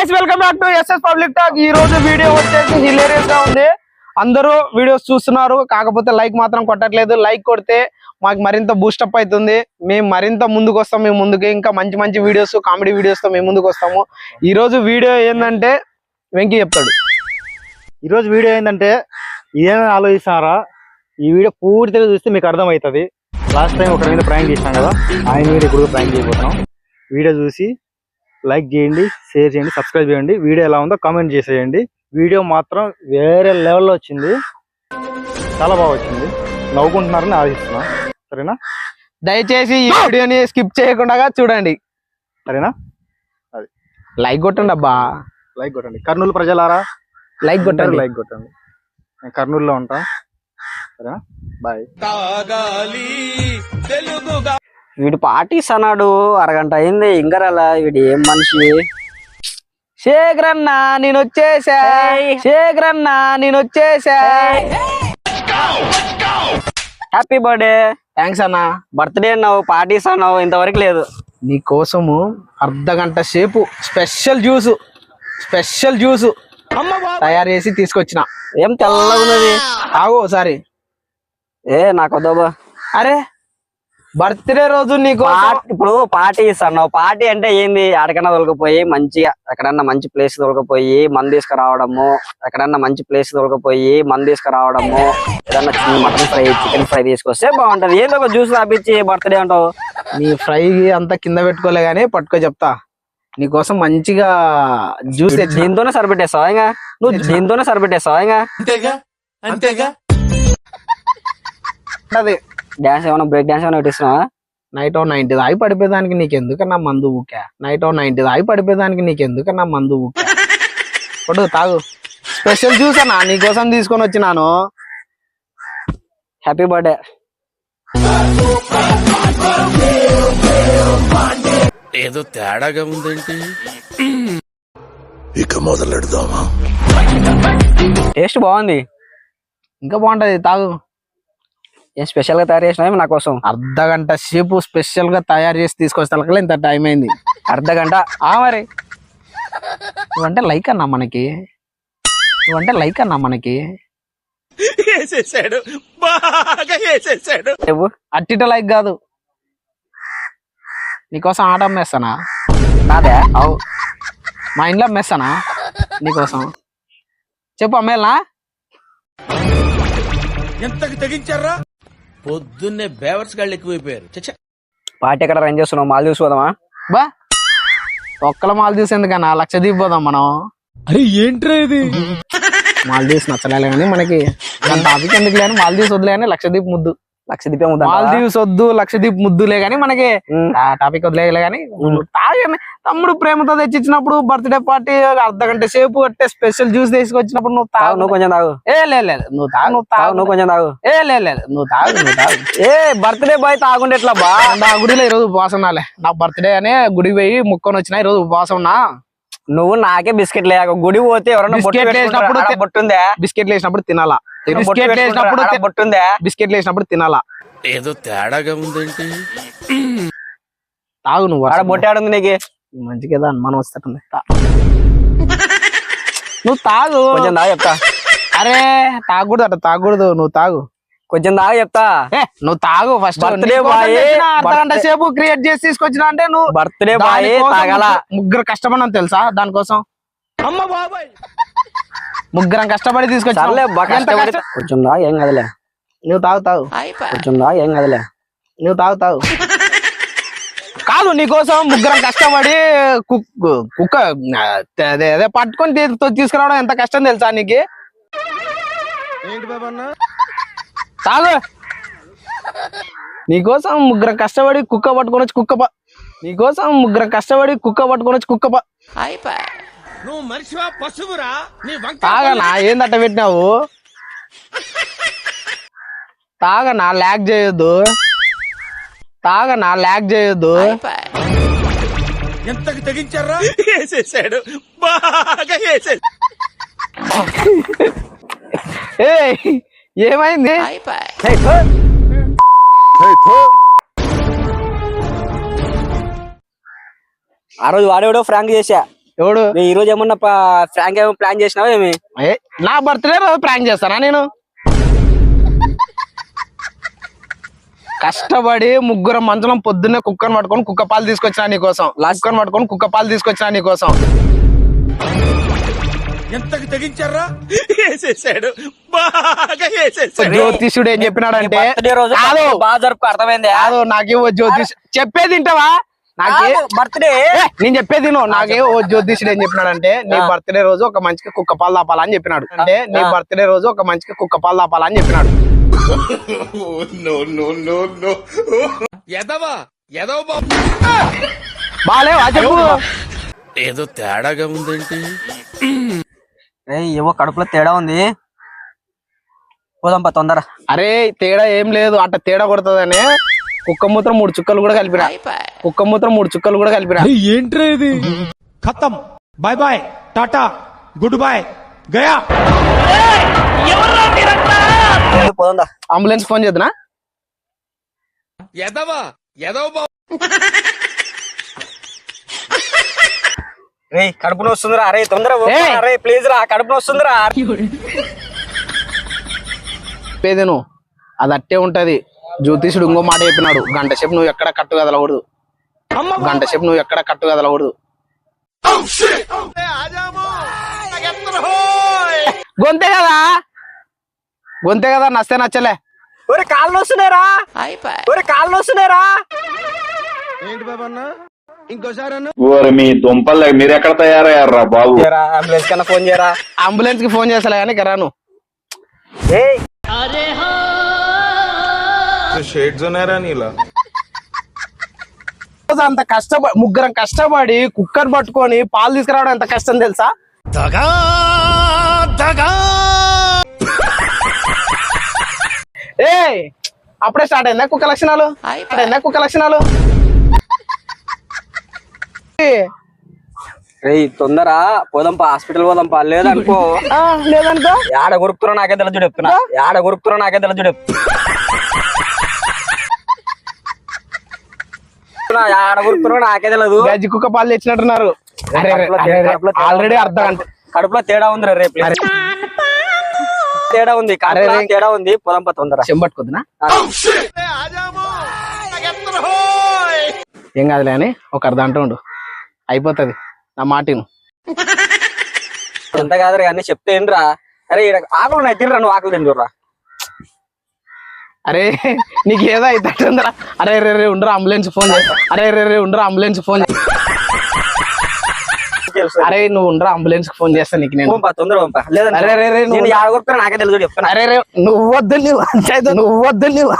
Guys welcome back to SS public talk ఈ రోజు video వచ్చేసి హిలేరియస్గా ఉంది. అందరూ వీడియోస్ చూస్తున్నారు కాకపోతే లైక్ మాత్రం కొట్టట్లేదు. లైక్ కొడితే మాకు మరింత బూస్టప్ అవుతుంది. మేము మరింత ముందుకు వస్తాం మేము ముందుకు ఇంకా మంచి మంచి వీడియోస్ కామెడీ వీడియోస్తో మేము ముందుకు వస్తాము. ఈ రోజు వీడియో ఏంటంటే వెంకీ చెప్తాడు. ఈరోజు వీడియో ఏంటంటే ఏమైనా ఆలోచిస్తున్నారా ఈ వీడియో పూర్తిగా చూస్తే మీకు అర్థమవుతుంది. లాస్ట్ టైం ఒక మీద ప్రాంక్ చేసినాం కదా ఆయన మీద ఇప్పుడు ప్రాంక్ చేయబోతున్నాం. వీడియో చూసి లైక్ చేయండి షేర్ చేయండి సబ్స్క్రైబ్ చేయండి. వీడియో ఎలా ఉందో కామెంట్ చేసేయండి. వీడియో మాత్రం వేరే లెవెల్లో వచ్చింది. చాలా బాగా వచ్చింది. నవ్వుకుంటున్నారని ఆలోచిస్తున్నా సరేనా? దయచేసి ఈ వీడియోని స్కిప్ చేయకుండా చూడండి. సరేనా? లైక్ కొట్టండి అబ్బా. లైక్ కొట్టండి. కర్నూలు ప్రజలారా? లైక్ కొట్టండి. లైక్ కొట్టండి. నేను కర్నూలులో ఉంటా. సరేనా? బాయ్. వీడు పార్టీస్ అన్నాడు అరగంట అయింది ఇంకా రాలా వీడు ఏం మనిషి? శేఖరన్న నేను వచ్చేసా శేఖరన్న నేను వచ్చేసా హ్యాపీ బర్త్డే థ్యాంక్స్ అన్న. బర్త్డే అన్నావు పార్టీస్ అన్నావు ఇంతవరకు లేదు. నీ కోసము అర్ధ గంట సేపు స్పెషల్ జ్యూస్ స్పెషల్ జ్యూస్ తయారు చేసి తీసుకొచ్చిన. ఏం తెల్లగా ఉన్నది ఆగు ఒకసారి ఏ నాకు వద్దబ్బా అరే బర్త్డే రోజు నీకు పార్టీ ఇప్పుడు పార్టీస్ అన్నావు పార్టీ అంటే ఏంది? ఎక్కడికన్నా తొలకపోయి మంచిగా ఎక్కడన్నా మంచి ప్లేస్ తొలకపోయి మంది తీసుకురావడము ఎక్కడన్నా మంచి ప్లేస్ తొలకపోయి మంది తీసుకురావడము ఏదన్నా చిన్న మటన్ ఫ్రై చికెన్ ఫ్రై తీసుకొస్తే బాగుంటది. ఏదో ఒక జ్యూస్ రాపించి బర్త్డే అంటావు? నీ ఫ్రై అంతా కింద పెట్టుకోలే గానీ పట్టుకో చెప్తా. నీకోసం మంచిగా జ్యూస్ దీంతోనే సరిపెట్టేస్తావా ఇంకా నువ్వు దీంతోనే సరిపెట్టేస్తావా ఇంకా అది డాన్స్ ఏమైనా బ్రేక్ డాన్స్ ఏమైనా పెట్టిస్తున్నావా? నైట్ ఓ నైన్టీ దాగి పడిపోయేదానికి నీకెందుకన్నా మందు ఊకా. నైట్ ఓ నైన్టీ దాగి పడిపోయేదానికి నీకెందుకన్నా మందు ఊకా. కొడు తాగు. స్పెషల్ జ్యూస్ అన్నా నీకోసం తీసుకొని వచ్చినాను. హ్యాపీ బర్త్డే ఏదో తేడాగా ఉందేంటి. ఇక మొదలెడదామా? టేస్ట్ బాగుంది. ఇంకా బాగుంటది తాగు. స్పెషల్గా తయారు చేసినావు నా కోసం? అర్ధ గంట సేపు స్పెషల్గా తయారు చేసి తీసుకొస్తా ఇంత టైం అయింది. అర్ధ గంట? ఆ మరి. నువ్వంటే లైక్ అన్నా మనకి. నువ్వంటే లైక్ అన్నా మనకి. అట్టిట లైక్ కాదు. నీకోసం ఆట అమ్మేస్తానా? నాదే? అవు. మా ఇంట్లో అమ్మేస్తానా? నీకోసం. చెప్పు అమ్మేలా ఎంతకు తెగించారా? పొద్దున్నే బేవర్స్ గాళ్ళు ఎక్కువైపోయారు. చచ్చా పార్టీ ఎక్కడ రన్ చేస్తున్నావు? మాల్ చూసుకోదామా? బా. ఒక్కల మాల్దీవ్స్ ఎందుకన్నా? లక్షదీప్ పోదాం మనం. అరే ఏంట్రా ఇది? మాల్దీవ్స్ నచ్చలే కానీ మనకి. దాని టాపిక్ ఎందుకు లేని కానీ లక్షదీప్ ముద్దు లక్ష దీపం ఉందా మాల్దీవ్స్ వద్దు లక్షదీప్ ముద్దులే కానీ మనకి ఆ టాపిక్ వదిలేయలే తాగని తమ్ముడు ప్రేమతో తెచ్చిచ్చినప్పుడు బర్త్డే పార్టీ అర్ధ గంట సేపు కట్టే స్పెషల్ జ్యూస్ తీసుకొచ్చినప్పుడు నువ్వు తాగు నువ్వు కొంచెం తాగు. ఏ లేదు నువ్వు తాగు నువ్వు తాగు. నువ్వు కొంచెం తాగు. ఏ లేదు నువ్వు తాగు నువ్వు తాగు. ఏ బర్త్డే బాయ్ తాగుండే ఎట్లా బా? నా గుడిలో ఈరోజు ఉపవాసం నాలే నా బర్త్డే అనే గుడికి పోయి ముక్కొని వచ్చిన ఈరోజు ఉపవాసం ఉన్నా. నువ్వు నాకే బిస్కెట్ లేక గుడి పోతే ఎవరన్నా బొట్టు బిస్కెట్? వేసినప్పుడు బిస్కెట్లు వేసినప్పుడు తినాలా. బొట్టు బిస్కెట్లు వేసినప్పుడు వేసుకుంటారా? ఆడ బొట్టు ఉందా? బిస్కెట్లు వేసినప్పుడు తినాలా? ఏదో తేడాగా ఉందేంటి. తాగు నువ్వు ఆడ వర్షం. బొట్టు ఆడుంది నీకు? మంచిగా ఏదో అనుమానం వస్తుంది. నువ్వు తాగు. కొంచెం తాగు చెప్తా. అరే తాగకూడదు అట్లా తాగకూడదు. నువ్వు తాగు. కొంచెం తాగు చెప్తా. నువ్వు తాగు ఫస్ట్. గంట birthday- సేపు క్రియేట్ చేసి తీసుకొచ్చిన అంటే నువ్వు బర్త్డే బాయ్ తాగాల? ముగ్గురు- కష్టపడినాం తెలుసా? దానికోసం. అమ్మ బాబాయ్! ముగ్గురం కష్టపడి తీసుకొచ్చా. కొంచెం ఏం కదలే. నువ్వు తాగు తాగు. కొంచెం ఏం కదలే. నువ్వు తాగు తాగు. కాదు నీకోసం ముగ్గురం కష్టపడి కుక్ కుక్క అదే అదే పట్టుకొని తీసుకురావడం ఎంత కష్టం తెలుసా నీకు? ఏంటి బాబన్న తాగు. నీకోసం ముగ్గురం కష్టపడి కుక్క పట్టుకొని వచ్చి కుక్క నీకోసం ముగ్గురం కష్టపడి కుక్క పట్టుకొని వచ్చి కుక్క ప- నువ్వు మనిషివా పశువురా? నీ వంక తాగనా? ఏందట్ట పెట్టినావు? తాగనా? ల్యాగ్ చేయొద్దు. తాగనా? ల్యాగ్ చేయొద్దు. ఎంతకు తెగించారా? వేసేసాడు. బాగా వేసేసాడు ఏ ఏమైంది? హే, థు. ఆ రోజు వాడేవాడో ఫ్రాంక్ చేసా ఎవడు? ఈ రోజు ఏమన్నా ఫ్రాంక్ ఏమో ప్లాన్ చేసినావా ఏమి? నా బర్త్డే రోజు ప్రాంక్ చేస్తానా నేను? కష్టపడి ముగ్గురం మంచం పొద్దున్నే కుక్కను పట్టుకొని కుక్క పాలు తీసుకొచ్చినా నీకోసం కుక్కను పట్టుకొని కుక్క పాలు తీసుకొచ్చినా నీకోసం ఎంతకు తెగించారా? వేసేసాడు. బాగా వేసేసాడు. జ్యోతిష్యుడు ఏం చెప్పినాడంటే బర్త్డే రోజు కాదు బాగా జరుపుకో అర్థమైంది? కాదు నాకే జ్యోతిష్ చెప్పేది వింటావా? బర్త్డే నేను చెప్పేది. నాకే ఓ జ్యోతిష్యుడు ఏం చెప్పినాడంటే నీ. బర్త్డే రోజు ఒక మంచికి కుక్క పాలు దాపాలని చెప్పినాడు. అంటే నీ. బర్త్డే రోజు ఒక మంచికి కుక్క పాలు దాపాలని చెప్పినాడు. బాలేవా చెప్పు. ఏదో తేడాగా ఉందేంటి. ఏవో కడుపులో తేడా ఉంది. పోదాంపా తొందర. అరే తేడా ఏం లేదు. అట్ట తేడా కొడుతుందని. కుక్క మూత్రం మూడు చుక్కలు కూడా కలిపిన. కుక్క మూత్రం మూడు చుక్కలు కూడా కలిపిన. ఏంట్రా ఇది? ఖతం. Bye bye tata good bye Gaya పోదా అంబులెన్స్ ఫోన్ చేద్దునా ఎదవా రే కడుపు వస్తుందిరా. అరే తొందర. అరే ప్లీజ్ రా. కడుపు వస్తుందిరా. నువ్వు అది అట్టే ఉంటది. జ్యోతిషుడు ఇంకో మాట చెప్పినాడు గంట సేపు నువ్వు ఎక్కడ కట్టు కదలకూడదు. గంట సేపు నువ్వు ఎక్కడ కట్టు కదలకూడదు. గొంతే కదా? గొంతే కదా? నస్తే నచ్చలే. ఒరే కాళ్ళు వస్తున్నారా ఒరే కాళ్ళు వస్తున్నారా ఓరి మీ దుంపలు మీరు ఎక్కడ తయారయ్యారా బాబు? అంబులెన్స్ కన్నా ఫోన్ చేయరా? అంబులెన్స్కి ఫోన్ చేస్తలే కానీ రాను ఏయ్ రోజు అంత కష్టపడి ముగ్గురం కష్టపడి కుక్కర్ పట్టుకొని పాలు తీసుకురావడం ఎంత కష్టం తెలుసా? ఏ అప్పుడే స్టార్ట్ అయిందా కుక్క లక్షణాలు? స్టార్ట్ అయిందా కుక్క లక్షణాలు? రే తొందర పోదాంపా హాస్పిటల్ పోదాంపా లేదనుకో. ఆ, లేదనుకో? యాడ కొరుకుతున్నా నాకే తెలియదు చెప్తున్నా. యాడ కొరుకుతున్నా నాకే తెలియదు చెప్తున్నా. నాకే తెలియదు గజ్జి కుక్క పాలు తెచ్చినట్టున్నారు. ఆల్రెడీ అర్ధ గంట కడుపులో తేడా ఉంది రేపు. తేడా ఉంది. తేడా ఉంది పోదాంపా తొందర చెంబట్టుకొద్దునా ఏం కాదులే అని ఒక అర్ధ గంట ఉండు. అయిపోతుంది. నా మాటిను ఎంత కాదు కానీ చెప్తే ఏంట్రా అరే ఆకులు ఉన్నాయి తినరా నువ్వు ఆకులు తింటురా అరే నీకు ఏదో అవుతుందిరా అరే రే రే ఉండరా అంబులెన్స్ ఫోన్ చేస్తా. అరే రే రే ఉండరా అంబులెన్స్ ఫోన్ అరే నువ్వు ఉండరా అంబులెన్స్ ఫోన్ చేస్తా నీకు నేను. అరే రే నువ్వు నాకే అరే రే నువ్వు వద్దు నువ్వు వద్దు నువ్వు